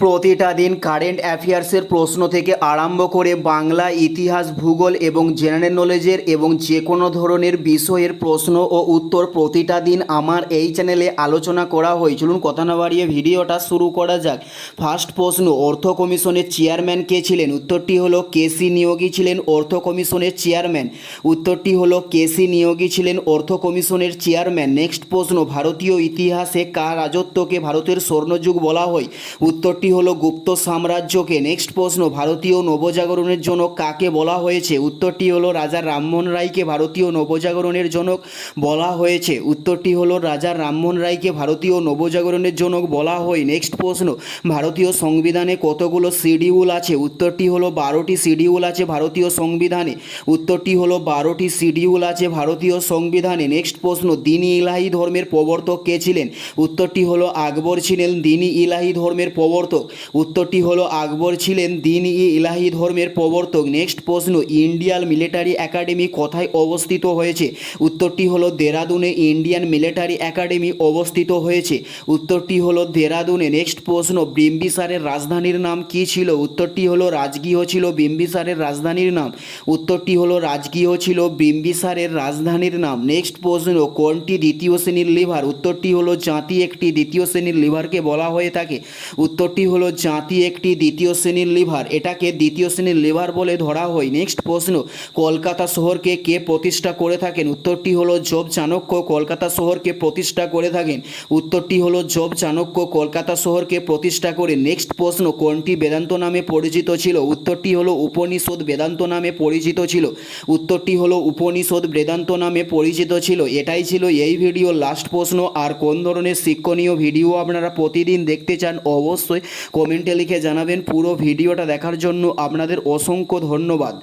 প্রতিটা দিন কারেন্ট অ্যাফেয়ার্সের প্রশ্ন থেকে আরম্ভ করে বাংলা ইতিহাস, ভূগোল এবং জেনারেল নলেজের এবং যে কোনো ধরনের বিষয়ের প্রশ্ন ও উত্তর প্রতিটা দিন আমার এই চ্যানেলে আলোচনা করা হয়। চলুন কথা না বাড়িয়ে ভিডিওটা শুরু করা যাক। ফার্স্ট প্রশ্ন, অর্থ কমিশনের চেয়ারম্যান কে ছিলেন? উত্তরটি হলো কেসি নিয়োগী ছিলেন অর্থ কমিশনের চেয়ারম্যান উত্তরটি হলো কেসি নিয়োগী ছিলেন অর্থ কমিশনের চেয়ারম্যান নেক্সট প্রশ্ন, ভারতীয় ইতিহাসে কার রাজত্বকে ভারতের স্বর্ণযুগ বলা হয়? উত্তরটি হলো গুপ্ত সাম্রাজ্যকে। নেক্সট প্রশ্ন, ভারতীয় নবজাগরণের জনক কাকে বলা হয়েছে? উত্তরটি হলো রাজা রামমোহন রায়কে ভারতীয় নবজাগরণের জনক বলা হয়েছে। উত্তরটি হলো রাজা রামমোহন রায়কে ভারতীয় নবজাগরণের জনক বলা হয়। নেক্সট প্রশ্ন, ভারতীয় সংবিধানে কতগুলো শিডিউল আছে? উত্তরটি হলো বারোটি শিডিউল আছে ভারতীয় সংবিধানে। উত্তরটি হলো বারোটি শিডিউল আছে ভারতীয় সংবিধানে। নেক্সট প্রশ্ন, দিনী ইলাহি ধর্মের প্রবর্তক কে ছিলেন? উত্তরটি হলো আকবর ছিলেন। দিনী ইলাহি ধর্মের প্রবর্তক। উত্তরটি হলো, আকবর ছিলেন দিন ই ইলাহি ধর্মের প্রবর্তক। নেক্সট প্রশ্ন, ইন্ডিয়ান মিলিটারি একাডেমি কোথায় অবস্থিত হয়েছে? উত্তরটি হলো, দেরাদুনে ইন্ডিয়ান মিলিটারি একাডেমি অবস্থিত হয়েছে। উত্তরটি হলো, দেরাদুনে। নেক্সট প্রশ্ন, বিম্বিসারের রাজধানীর নাম কী ছিল? উত্তরটি হলো, রাজগৃহ ছিল বিম্বিসারের রাজধানীর নাম। উত্তরটি হলো, রাজগৃহ ছিল বিম্বিসারের রাজধানীর নাম। নেক্সট প্রশ্ন, কোনটি দ্বিতীয় শ্রেণির লিভার? উত্তরটি হলো, জাতি একটি দ্বিতীয় শ্রেণির লিভারকে বলা হয়ে থাকে। উত্তরটি হলো জাতি একটি দ্বিতীয় শ্রেণির লিভার। এটাকে দ্বিতীয় শ্রেণির লিভার বলে ধরা হয়। নেক্সট প্রশ্ন, কলকাতা শহরকে কে প্রতিষ্ঠা করে থাকেন? উত্তরটি হলো জব চাণক্য, কলকাতা শহরকে প্রতিষ্ঠা করে থাকেন। উত্তরটি হলো জব চাণক্য, কলকাতা শহরকে প্রতিষ্ঠা করে। নেক্সট প্রশ্ন, কোনটি বেদান্ত নামে পরিচিত ছিল? উত্তরটি হলো উপনিষদ বেদান্ত নামে পরিচিত ছিল। উত্তরটি হলো উপনিষদ বেদান্ত নামে পরিচিত ছিল। এটাই ছিল এই ভিডিও লাস্ট প্রশ্ন। আর কোন ধরনের শিক্ষণীয় ভিডিও আপনারা প্রতিদিন দেখতে চান, অবশ্যই কমেন্টে লিখে জানাবেন পুরো ভিডিওটা দেখার জন্য আপনাদের অসংখ্য ধন্যবাদ।